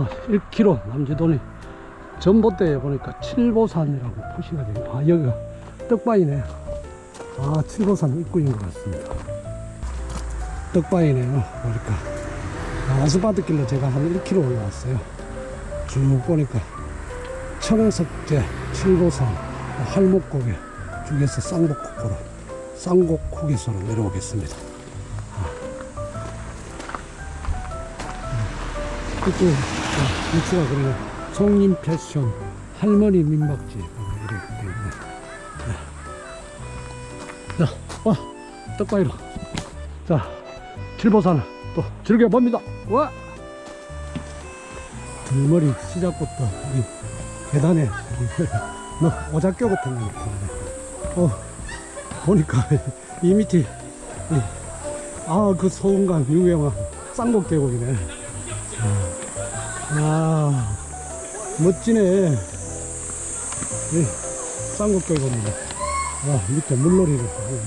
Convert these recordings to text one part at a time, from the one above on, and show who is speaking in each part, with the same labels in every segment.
Speaker 1: 아 1km 남지도니 전봇대에 보니까 칠보산이라고 표시가 되네 아 여기가 떡바위네. 아 칠보산 입구인 것 같습니다. 떡바위네요. 보니까. 아, 아스팔트 길로 제가 한 1km 올라왔어요. 쭉 보니까 청석제 칠보산 활목고개 중에서 쌍곡국으로 쌍곡후기소로 내려오겠습니다. 이쪽 위치가 그러네 송림 패션 할머니 민박집 이렇게 돼 있네. 네. 자, 와 떡바위로. 자 칠보산을 또 즐겨 봅니다. 와! 들머리 시작부터 이 계단에 뭐 오작교 같은 거 있고 어 보니까 이 밑이 아그 소음강 유명한 쌍곡 계곡이네 아, 멋지네. 이 쌍곡 계곡입니다. 아, 밑에 물놀이를 하고.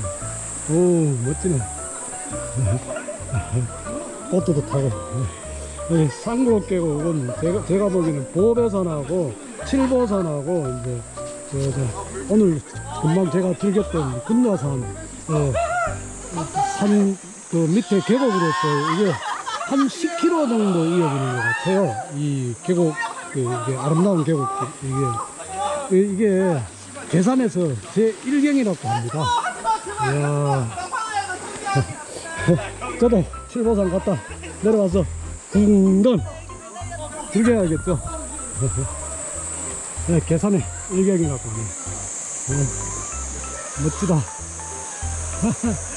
Speaker 1: 오, 멋지네. 보트도 타고. 이 쌍곡 계곡은 제가, 제가 보기에는 보배산하고 칠보산하고 이제 저, 저, 오늘 금방 제가 즐겼던 군야산 예, 산그 밑에 계곡으로서 이게 한 10km 정도 이어지는 것 같아요. 이 계곡, 그, 이게 아름다운 계곡, 이게, 이- 이게 계산에서 제 1경이라고 합니다. 이야. 저도 칠보산 갔다 내려와서 붕덩 즐겨야겠죠. 네, 계산에 1경이라고 하네요. 네, 멋지다.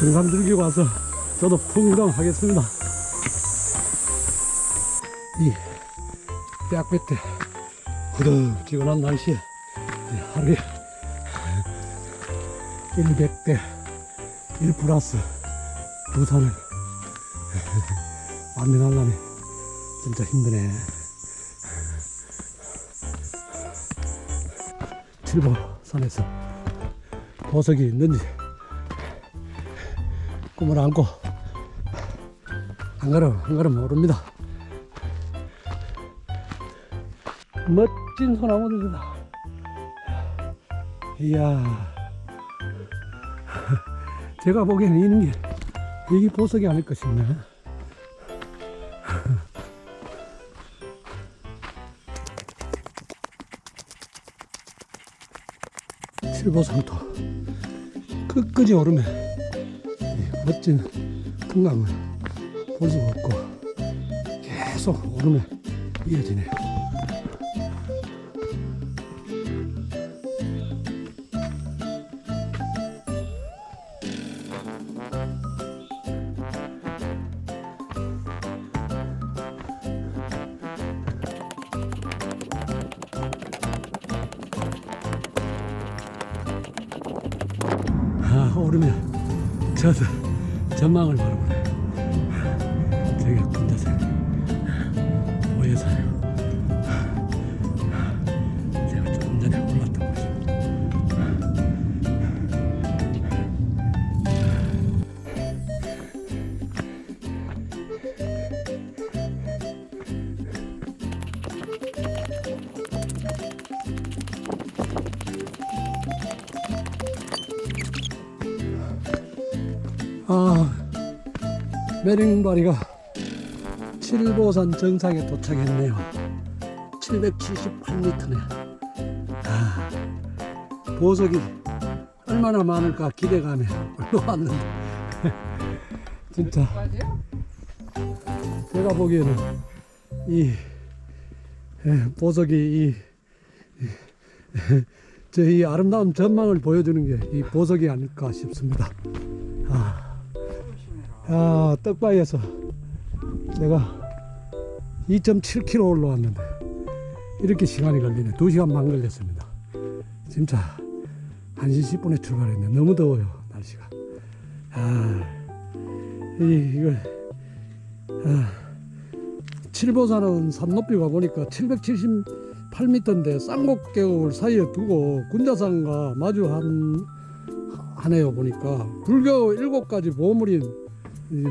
Speaker 1: 등산 즐기고 와서 저도 풍덩 하겠습니다. 이 뼈밑에 구덕지근한 날씨에 이 하루에 100대 1 플러스 두 산을 만능하려니 진짜 힘드네. 칠보산에서 보석이 있는지 꿈을 안고 한 걸음 한 걸음 오릅니다. 멋진 소나무들이다. 이야, 제가 보기에는 이는 게 이게 보석이 아닐까 싶네. 칠보산도 끝까지 오르면 이 멋진 풍광을 볼 수가 없고 계속 오르면 이어지네요. 아, 오르면 저도 전망을 바라보네. 메링바리가 칠보산 정상에 도착했네요. 778m네. 아, 보석이 얼마나 많을까 기대감에 올라왔는데. 진짜. 제가 보기에는 이 예, 보석이 이, 저이 아름다운 전망을 보여주는 게 이 보석이 아닐까 싶습니다. 아, 아 떡바위에서 내가 2.7km 올라왔는데 이렇게 시간이 걸리네. 2시간 반 걸렸습니다. 진짜 1시 10분에 출발했네. 너무 더워요, 날씨가. 아, 이, 이걸, 아, 칠보산은 산 높이가 보니까 778m인데 쌍곡계곡을 사이에 두고 군자산과 마주한 하네요 보니까 불교 일곱 가지 보물이 이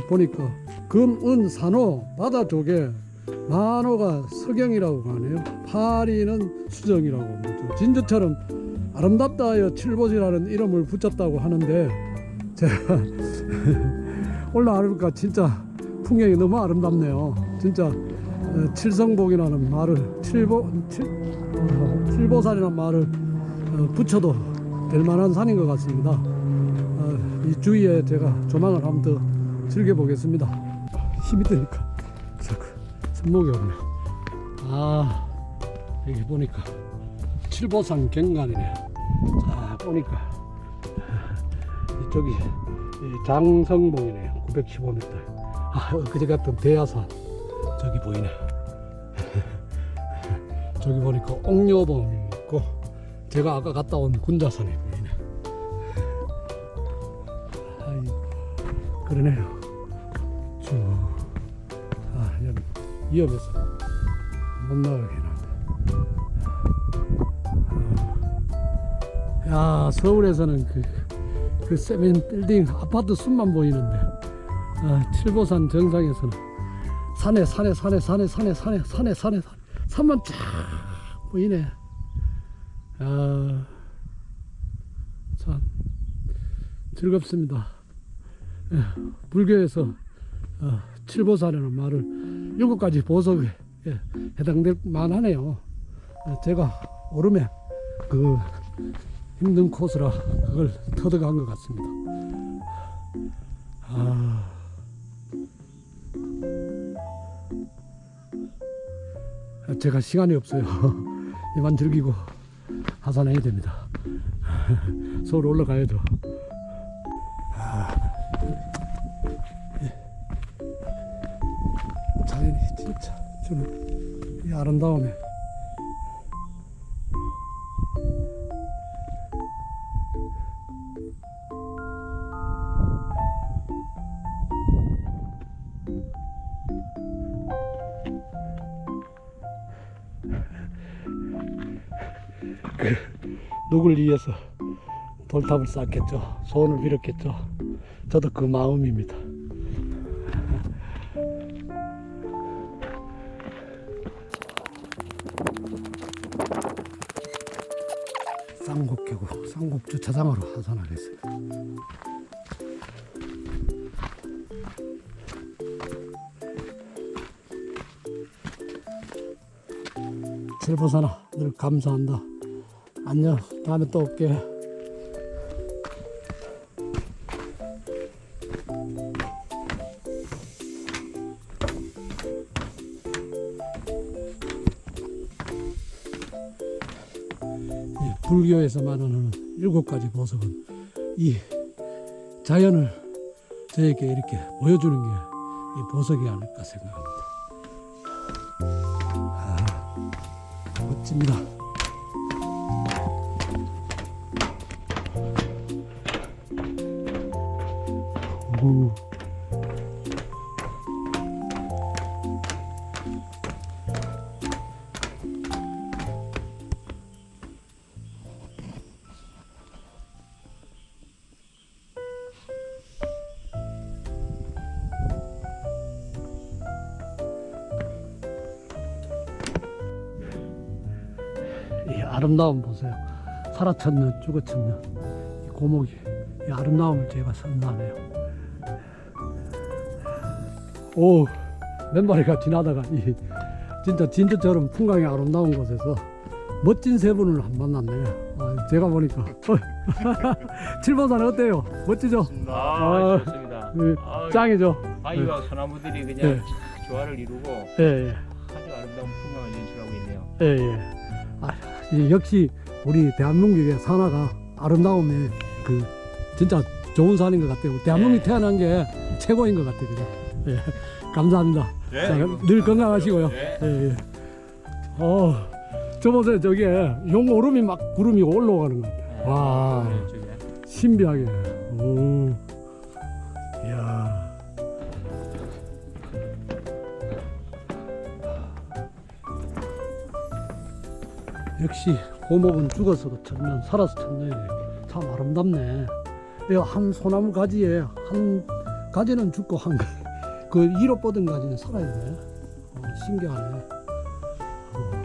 Speaker 1: 보니까 금은 산호 바다 쪽에 만호가 서경이라고 하네요. 파리는 수정이라고 합니다. 진주처럼 아름답다 하여 칠보지라는 이름을 붙였다고 하는데 제가 올라가니까 진짜 풍경이 너무 아름답네요. 진짜 어, 칠성봉이라는 말을 칠보 칠, 어, 칠보산이라는 말을 어, 붙여도 될 만한 산인 것 같습니다. 어, 이 주위에 제가 조망을 한번 더 즐겨보겠습니다. 힘이 드니까 자꾸 손목이 없네. 아 여기 보니까 칠보산 경관이네. 자 보니까 이쪽이 이 장성봉이네요. 915m. 아 그제 같은 대야산 저기 보이네. 저기 보니까 옥녀봉이 있고 제가 아까 갔다 온 군자산이 보이네. 그러네요. 위험해서 못 나가게 해놨네. 야 서울에서는 그, 그 세멘 빌딩 아파트 숲만 보이는데 아, 칠보산 정상에서는 산에 산에 산에 산에 산에 산에 산에 산에 산 산만 쫙 보이네. 아, 참 즐겁습니다. 예, 불교에서 어, 칠보산이라는 말을 가지 보석에 예, 해당될 만하네요. 어, 제가 오름에 그 힘든 코스라 그걸 터득한 것 같습니다. 아. 제가 시간이 없어요. 이만 즐기고 하산해야 됩니다. 서울 올라가야죠. 아. 주는 이 아름다움에 누굴 위해서 돌탑을 쌓겠죠. 소원을 빌었겠죠. 저도 그 마음입니다. 쌍곡 계곡, 쌍곡 주차장으로 하산하겠습니다. 칠보산아, 늘 감사한다. 안녕. 다음에 또 올게. 불교에서 말하는 일곱 가지 보석은 이 자연을 저에게 이렇게 보여주는 게 이 보석이 아닐까 생각합니다. 아, 멋집니다. 오. 아름다움 보세요. 죽어천년. 이 고목이 이 아름다움을 제가 선사하네요. 오, 몇 마리가 지나다가 이 진짜 진주처럼 풍광이 아름다운 곳에서 멋진 세 분을 한 만났네요. 아, 제가 보니까 칠보산 어때요? 멋지죠?
Speaker 2: 아,
Speaker 1: 아,
Speaker 2: 좋습니다.
Speaker 1: 네,
Speaker 2: 아,
Speaker 1: 짱이죠?
Speaker 2: 바위와 소나무들이 그냥
Speaker 1: 네.
Speaker 2: 조화를 이루고
Speaker 1: 예, 예.
Speaker 2: 아주 아름다운 풍광을 연출하고 있네요.
Speaker 1: 예, 예. 아, 이 역시 우리 대한민국의 산하가 아름다움에 그 진짜 좋은 산인 것 같아요. 대한민국이
Speaker 2: 네.
Speaker 1: 태어난 게 최고인 것 같아요. 그죠? 예. 감사합니다.
Speaker 2: 네.
Speaker 1: 자, 늘 건강하시고요.
Speaker 2: 네.
Speaker 1: 예, 예. 어, 저 보세요. 저기에 용오름이 막 구름이 올라오는 것 같아요. 와.
Speaker 2: 네, 저기.
Speaker 1: 신비하게. 오. 역시 고목은 죽어서도 천년, 살아서 천년이네. 참 아름답네. 이한 소나무 가지에 한 가지는 죽고 한 가- 그 1호 뻗은까지는 살아있네. 어, 신기하네. 어.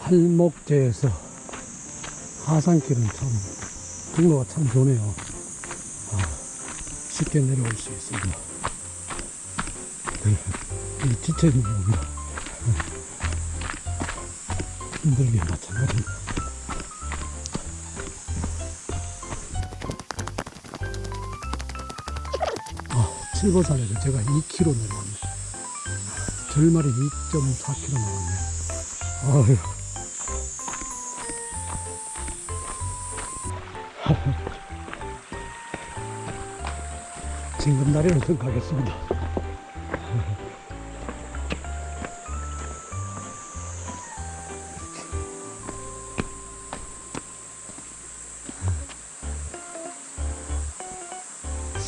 Speaker 1: 팔목제에서 하산길은 참 경로가 참 좋네요. 아, 쉽게 내려올 수 있습니다. 이 지체는 뭡니다. 힘들게 마찬가지입니다. 아, 칠보산에서 제가 2km 내려왔네. 절말이 2.4km 나왔네. 아유. 징금 다리로 들어가겠습니다.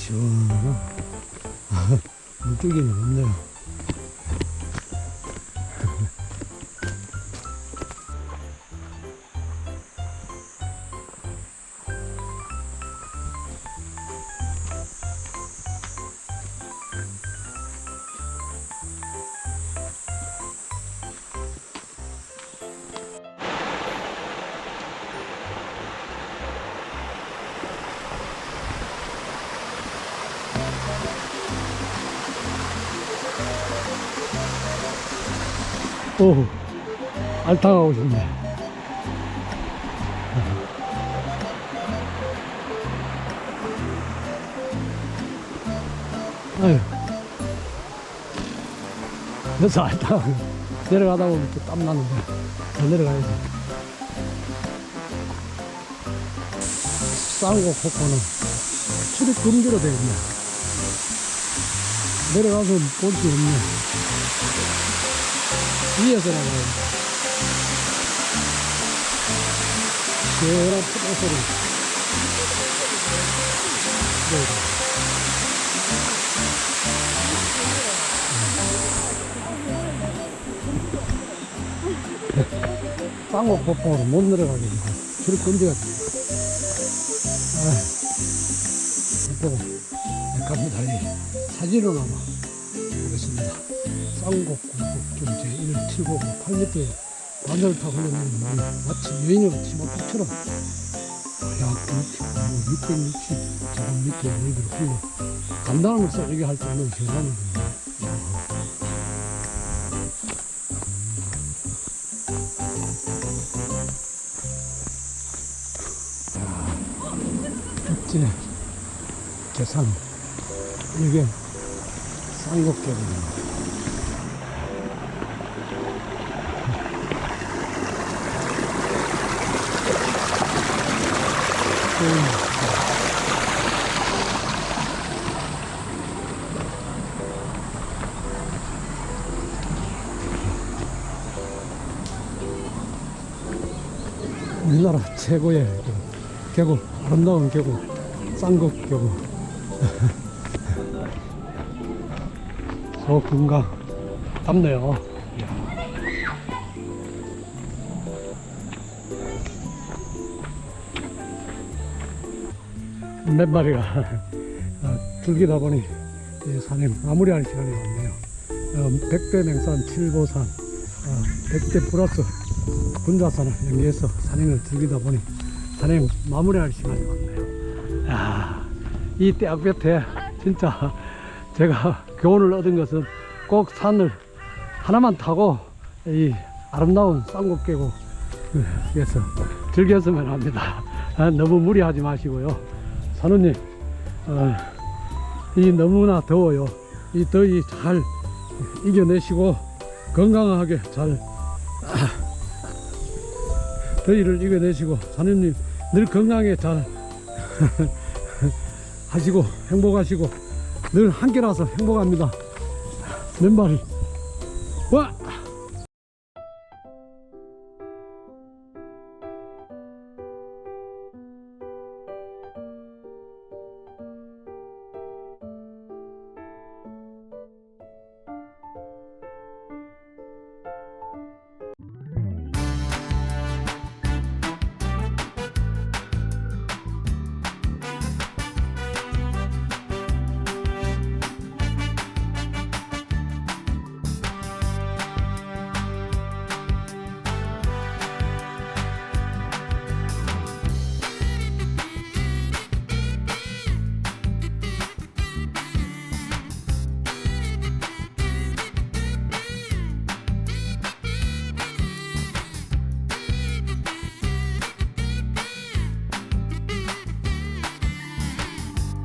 Speaker 1: 시원하나? 물줄기는 없네요. 오, 알타가 오셨네. 아유. 그래서 알타가 내려가다 보면 또 땀 나는데 더 내려가야지. 쌍곡 폭포는 출입 금지로 되어 있네. 내려가서 볼 수 없네. 위에서라고 해요. 시원한 푸도 소리. 네. 쌍곡 폭포로 못 내려가게 되고 금지가 돼. 아, 보고 갑니다. 이 사진으로나마 보겠습니다. 쌍곡 굴곡 좀 제1 7 5 8m에 반대를 타고 흘러내리는 물이 마치 여인의 치마폭처럼 약 60, 뭐 660 제곱미터 여기로 흘러 간단한 것을 얘기할 시원한 거예요. 이제 계산 이게 쌍곡계입니다. 우리나라 최고의 그 계곡, 아름다운 계곡, 쌍곡 계곡. 저 금강 답네요. 몇 마리가 어, 즐기다 보니 이 산에 마무리할 시간이 왔네요. 어, 백대 맹산 칠보산, 어, 백대 플러스 군자산을 연계해서 산행을 즐기다 보니 산행 마무리할 시간이 왔네요. 야, 이 떼약볕에 진짜 제가 교훈을 얻은 것은 꼭 산을 하나만 타고 이 아름다운 쌍곡계곡 에서 즐겼으면 합니다. 아, 너무 무리하지 마시고요. 산우님, 어, 이 너무나 더워요. 이 더위 잘 이겨내시고 건강하게 잘 더위를 이겨내시고 사장님 늘 건강에 잘 하시고 행복하시고 늘 함께라서 행복합니다. 맨발이 와